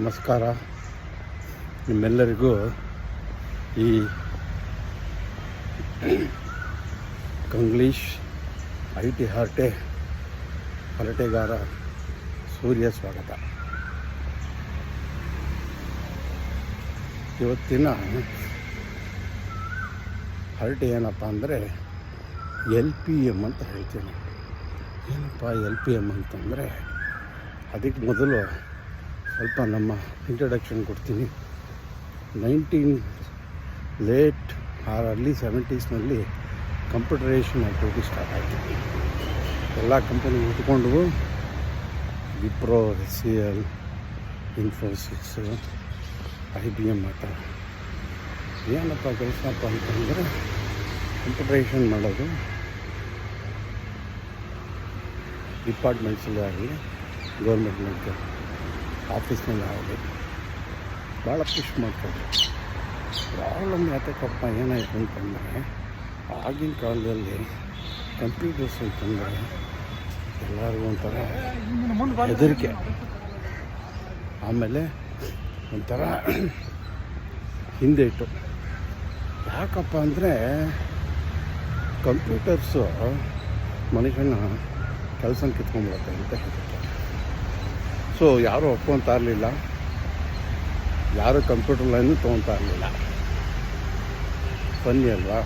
ನಮಸ್ಕಾರ. ನಿಮ್ಮೆಲ್ಲರಿಗೂ ಈ ಕಂಗ್ಲೀಷ್ ಐ ಟಿ ಹಾರ್ಟೆ ಹರಟೆಗಾರ ಸೂರ್ಯ ಸ್ವಾಗತ. ಇವತ್ತಿನ ಹರಟೆ ಏನಪ್ಪ ಅಂದರೆ ಎಲ್ ಪಿ ಎಂ ಅಂತ ಹೇಳ್ತೀನಿ. ಏನಪ್ಪ ಎಲ್ ಪಿ ಎಂ ಅಂತಂದರೆ ಅದಕ್ಕೆ ಮೊದಲು ಸ್ವಲ್ಪ ನಮ್ಮ ಇಂಟ್ರಡಕ್ಷನ್ ಕೊಡ್ತೀನಿ. ನೈನ್ಟೀನ್ ಲೇಟ್ ಆರ್ ಅರ್ಲಿ ಸೆವೆಂಟೀಸ್ನಲ್ಲಿ ಕಂಪ್ಯೂಟರೈಸೇಷನ್ ಆ್ಯಕ್ಟಿವಿಟಿ ಸ್ಟಾರ್ಟ್ ಆಯಿತು. ಎಲ್ಲ ಕಂಪನಿ ಉಟ್ಕೊಂಡು Wipro S C L Infosys I B M ಆಟ ಏನಪ್ಪ ಕೆಲಸಪ್ಪ ಅಂತಂದರೆ ಕಂಪ್ಯೂಟರೈಸೇಷನ್ ಮಾಡೋದು ಡಿಪಾರ್ಟ್ಮೆಂಟ್ಸಲ್ಲೇ ಆಗಲಿ ಗೌರ್ಮೆಂಟ್ನಲ್ಲಿ ಆಫೀಸ್ನಲ್ಲಿ ಆಗಲಿ ಭಾಳ ಖುಷಿ ಮಾಡ್ತಾರೆ. ಪ್ರಾಬ್ಲಮ್ ಯಾತಕ್ಕಪ್ಪ, ಏನಾಯಿತು ಅಂತಂದರೆ, ಆಗಿನ ಕಾಲದಲ್ಲಿ ಕಂಪ್ಯೂಟರ್ಸ್ ಅಂತಂದರೆ ಎಲ್ಲರಿಗೂ ಒಂಥರ ಹೆದರಿಕೆ. ಆಮೇಲೆ ಒಂಥರ ಹಿಂದೆ ಇಟ್ಟು ಯಾಕಪ್ಪ ಅಂದರೆ ಕಂಪ್ಯೂಟರ್ಸು ಮನುಷ್ಯನ ಕೆಲಸ ಕಿತ್ಕೊಂಡ್ಬಿಡುತ್ತೆ ಅಂತ ಹೇಳ್ತಾರೆ. ಸೊ ಯಾರೂ ಒಪ್ಕೊತಾ ಇರಲಿಲ್ಲ. ಯಾರೂ ಕಂಪ್ಯೂಟರ್ ಲೈನು ತೊಗೊತಾ ಇರಲಿಲ್ಲ. ಬನ್ನಿ ಅಲ್ವಾ?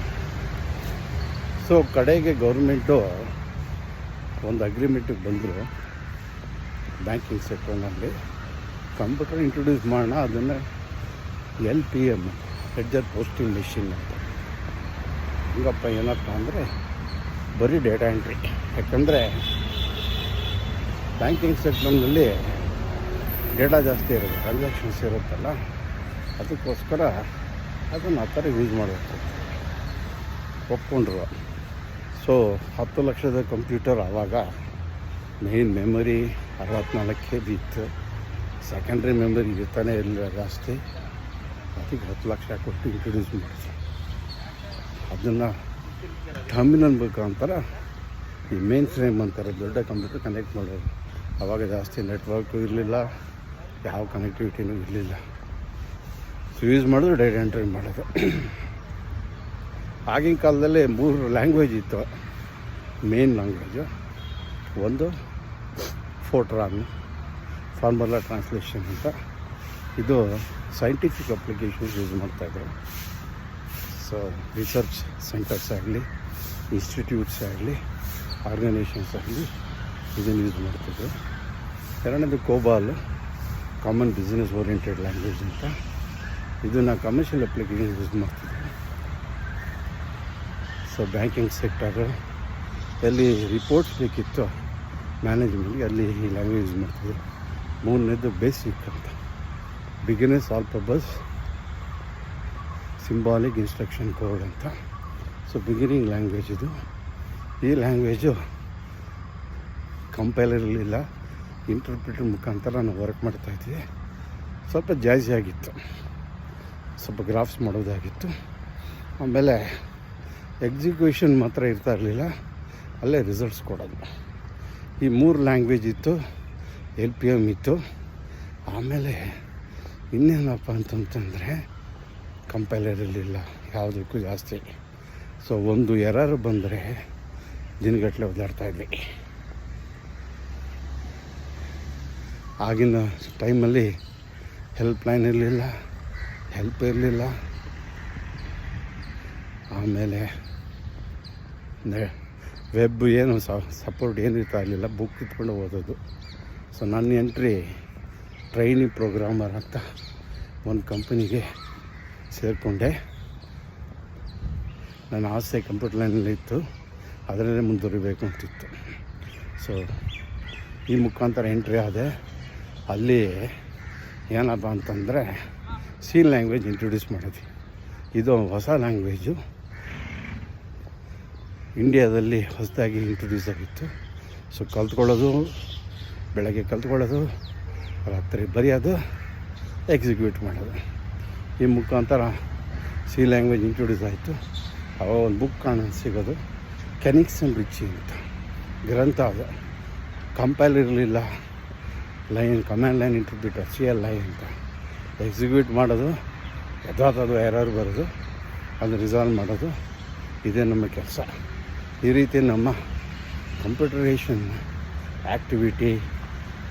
ಸೊ ಕಡೆಗೆ ಗೌರ್ಮೆಂಟು ಒಂದು ಅಗ್ರಿಮೆಂಟಿಗೆ ಬಂದರು ಬ್ಯಾಂಕಿಂಗ್ ಸೆಕ್ಟರ್ನಲ್ಲಿ ಕಂಪ್ಯೂಟರ್ ಇಂಟ್ರೊಡ್ಯೂಸ್ ಮಾಡೋಣ, ಅದನ್ನು L P M ledger posting machine ಅಂತ. ಹಂಗಪ್ಪ, ಏನಪ್ಪ ಅಂದರೆ ಬರೀ ಡೇಟಾ ಎಂಟ್ರಿ ಯಾಕಂದರೆ ಬ್ಯಾಂಕಿಂಗ್ ಸೆಕ್ಟರ್ನಲ್ಲಿ ಡೇಟಾ ಜಾಸ್ತಿ ಇರುತ್ತೆ ಟ್ರಾನ್ಸಾಕ್ಷನ್ಸ್ ಇರುತ್ತಲ್ಲ, ಅದಕ್ಕೋಸ್ಕರ ಅದನ್ನು ಆ ಥರ ಯೂಸ್ ಮಾಡಬೇಕು. ಒಪ್ಕೊಂಡ್ರು. ಸೊ ಹತ್ತು ಲಕ್ಷದ ಕಂಪ್ಯೂಟರ್ ಆವಾಗ ಮೇನ್ ಮೆಮೊರಿ ಅರವತ್ನಾಲ್ಕು ಕೆ ಬಿ ಇತ್ತು ಸೆಕೆಂಡ್ರಿ ಮೆಮೊರಿ ಇರ್ತಾನೆ ಇರಲಿಲ್ಲ ಜಾಸ್ತಿ. ಅದಕ್ಕೆ ಹತ್ತು ಲಕ್ಷ ಕೊಟ್ಟು ಇಂಟ್ರೊಡ್ಯೂಸ್ ಮಾಡಿದ್ರು. ಅದನ್ನು ಟರ್ಮಿನಲ್ ಮುಖಾಂತರ ಈ ಮೇನ್ ಫ್ರೇಮ್ ಅಂತಾರೆ, ದೊಡ್ಡ ಕಂಪ್ಯೂಟರ್ ಕನೆಕ್ಟ್ ಮಾಡೋದು ಆವಾಗ ಜಾಸ್ತಿ ನೆಟ್ವರ್ಕು ಇರಲಿಲ್ಲ. ಯಾವ ಕನೆಕ್ಟಿವಿಟಿನೂ ಇರಲಿಲ್ಲ. ಸೊ ಯೂಸ್ ಮಾಡಿದ್ರು ಡೇಟಾ ಎಂಟ್ರಿ ಮಾಡೋದು ಆಗಿನ ಕಾಲದಲ್ಲಿ ಮೂರು ಲ್ಯಾಂಗ್ವೇಜ್ ಇತ್ತು. ಮೇನ್ ಲ್ಯಾಂಗ್ವೇಜು ಒಂದು ಫೋಟ್ರಾನ್ ಫಾರ್ಮುಲಾ ಟ್ರಾನ್ಸ್ಲೇಷನ್ ಅಂತ. ಇದು ಸೈಂಟಿಫಿಕ್ ಅಪ್ಲಿಕೇಶನ್ಸ್ ಯೂಸ್ ಮಾಡ್ತಾಯಿದ್ರು ಸೊ ರಿಸರ್ಚ್ ಸೆಂಟರ್ಸ್ ಆಗಲಿ ಇನ್ಸ್ಟಿಟ್ಯೂಟ್ಸ್ ಆಗಲಿ ಆರ್ಗನೈಸೇಷನ್ಸ್ ಆಗಲಿ, ಇದನ್ನು ಯೂಸ್ ಮಾಡ್ತಿದ್ರು. ಎರಡನೇದು COBOL common business oriented language ಅಂತ. ಇದನ್ನು ಕಮರ್ಷಿಯಲ್ ಅಪ್ಲಿಕೇಶನ್ ಯೂಸ್ ಮಾಡ್ತಿದ್ದೆ. ಸೊ ಬ್ಯಾಂಕಿಂಗ್ ಸೆಕ್ಟರ್ ಎಲ್ಲಿ ರಿಪೋರ್ಟ್ಸ್ ಬೇಕಿತ್ತು. ಮ್ಯಾನೇಜ್ಮೆಂಟ್ಗೆ ಅಲ್ಲಿ ಈ ಲ್ಯಾಂಗ್ವೇಜ್ ಯೂಸ್ ಮಾಡ್ತಿದ್ರು ಮೂರನೇದು ಬೇಸಿಕ್ ಅಂತ. Beginner's all purpose symbolic instruction code ಅಂತ. ಸೊ ಬಿಗಿನಿಂಗ್ ಲ್ಯಾಂಗ್ವೇಜ್ ಇದು. ಈ ಲ್ಯಾಂಗ್ವೇಜು ಕಂಪೈಲರ್ ಇರಲಿಲ್ಲ ಇಂಟರ್ಪ್ರಿಟರ್ ಮುಖಾಂತರ ನಾವು ವರ್ಕ್ ಮಾಡ್ತಾ ಇದ್ದೀವಿ ಸ್ವಲ್ಪ ಜಾಸ್ತಿ ಆಗಿತ್ತು. ಸ್ವಲ್ಪ ಗ್ರಾಫ್ಸ್ ಮಾಡೋದಾಗಿತ್ತು. ಆಮೇಲೆ ಎಕ್ಸಿಕ್ಯೂಷನ್ ಮಾತ್ರ ಇರ್ತಾ ಇರಲಿಲ್ಲ. ಅಲ್ಲೇ ರಿಸಲ್ಟ್ಸ್ ಕೊಡೋದು. ಈ ಮೂರು ಲ್ಯಾಂಗ್ವೇಜ್ ಇತ್ತು. ಎಲ್ ಪಿ ಎಂ ಇತ್ತು. ಆಮೇಲೆ ಇನ್ನೇನಪ್ಪ ಅಂತಂತಂದರೆ ಕಂಪೈಲರ್ ಇರಲಿಲ್ಲ ಯಾವುದಕ್ಕೂ ಜಾಸ್ತಿ. ಸೊ ಒಂದು ಎರಾರು ಬಂದರೆ ದಿನಗಟ್ಟಲೆ ಓದಾಡ್ತಾ ಆಗಿನ ಟೈಮಲ್ಲಿ ಹೆಲ್ಪ್ ಲೈನ್ ಇರಲಿಲ್ಲ, ಹೆಲ್ಪ್ ಇರಲಿಲ್ಲ. ಆಮೇಲೆ ವೆಬ್ ಏನು ಸಪೋರ್ಟ್ ಏನು ಇರ್ತಾ ಇರಲಿಲ್ಲ ಬುಕ್ ಇಟ್ಕೊಂಡು ಓದೋದು. ಸೊ ನನ್ನ ಎಂಟ್ರಿ ಟ್ರೈನಿಂಗ್ ಪ್ರೋಗ್ರಾಮರ್ ಅಂತ ಒಂದು ಕಂಪನಿಗೆ ಸೇರಿಕೊಂಡೆ. ನನ್ನ ಆಸೆ ಕಂಪ್ಯೂಟರ್ ಲೈನಲ್ಲಿ ಇತ್ತು, ಅದರಲ್ಲೇ ಮುಂದುವರಿಬೇಕು ಅಂತಿತ್ತು. ಸೊ ಈ ಮುಖಾಂತರ ಎಂಟ್ರಿ ಆದೆ. ಅಲ್ಲಿ ಏನಪ್ಪ ಅಂತಂದರೆ ಸೀನ್ ಲ್ಯಾಂಗ್ವೇಜ್ ಇಂಟ್ರೊಡ್ಯೂಸ್ ಮಾಡಿದ್ವಿ. ಇದು ಹೊಸ ಲ್ಯಾಂಗ್ವೇಜು ಇಂಡಿಯಾದಲ್ಲಿ ಹೊಸದಾಗಿ ಇಂಟ್ರೊಡ್ಯೂಸ್ ಆಗಿತ್ತು. ಸೊ ಕಲ್ತ್ಕೊಳ್ಳೋದು, ಬೆಳಗ್ಗೆ ಕಲ್ತ್ಕೊಳ್ಳೋದು, ರಾತ್ರಿ ಬರೆಯೋದು ಎಕ್ಸಿಕ್ಯೂಟ್ ಮಾಡೋದು. ಈ ಮುಖಾಂತರ ಸಿ ಲ್ಯಾಂಗ್ವೇಜ್ ಇಂಟ್ರೊಡ್ಯೂಸ್ ಆಯಿತು. ಅವಾಗ ಒಂದು ಬುಕ್ ಕಾಣ ಸಿಗೋದು. ಕೆನಿಕ್ಸ್ ಅಂಡ್ ರಿಚಿ ಅಂತ. ಗ್ರಂಥ ಅದು. ಕಂಪೈಲ್ ಇರಲಿಲ್ಲ. Line command line interpreter C L I ಅಂತ. ಎಕ್ಸಿಕ್ಯೂಟ್ ಮಾಡೋದು ಯಥಾತದು ಯಾರು ಬರೋದು, ಅದು ರಿಸಾಲ್ವ್ ಮಾಡೋದು, ಇದೇ ನಮ್ಮ ಕೆಲಸ. ಈ ರೀತಿ ನಮ್ಮ ಕಂಪ್ಯೂಟರೇಷನ್ ಆ್ಯಕ್ಟಿವಿಟಿ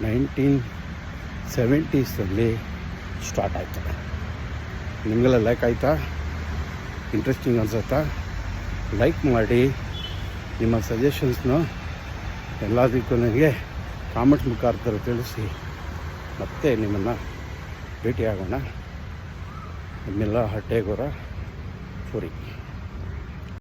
ನೈನ್ಟೀನ್ ಸೆವೆಂಟೀಸಲ್ಲಿ ಸ್ಟಾರ್ಟ್ ಆಯಿತು. ನಿಮಗೆಲ್ಲ ಲೈಕ್ ಆಯಿತಾ? ಇಂಟ್ರೆಸ್ಟಿಂಗ್ ಅನ್ಸುತ್ತಾ? ಲೈಕ್ ಮಾಡಿ ನಿಮ್ಮ ಸಜೆಷನ್ಸ್ನು ಎಲ್ಲದಕ್ಕೂ ನನಗೆ ಕಾಮೆಂಟ್ಸ್ ಮುಖಾಂತರ ತಿಳಿಸಿ ಮತ್ತೆ ನಿಮ್ಮನ್ನು ಭೇಟಿಯಾಗೋಣ. ನಿಮ್ಮೆಲ್ಲ ಹಟ್ಟೆಗೋರ ಪುರಿ.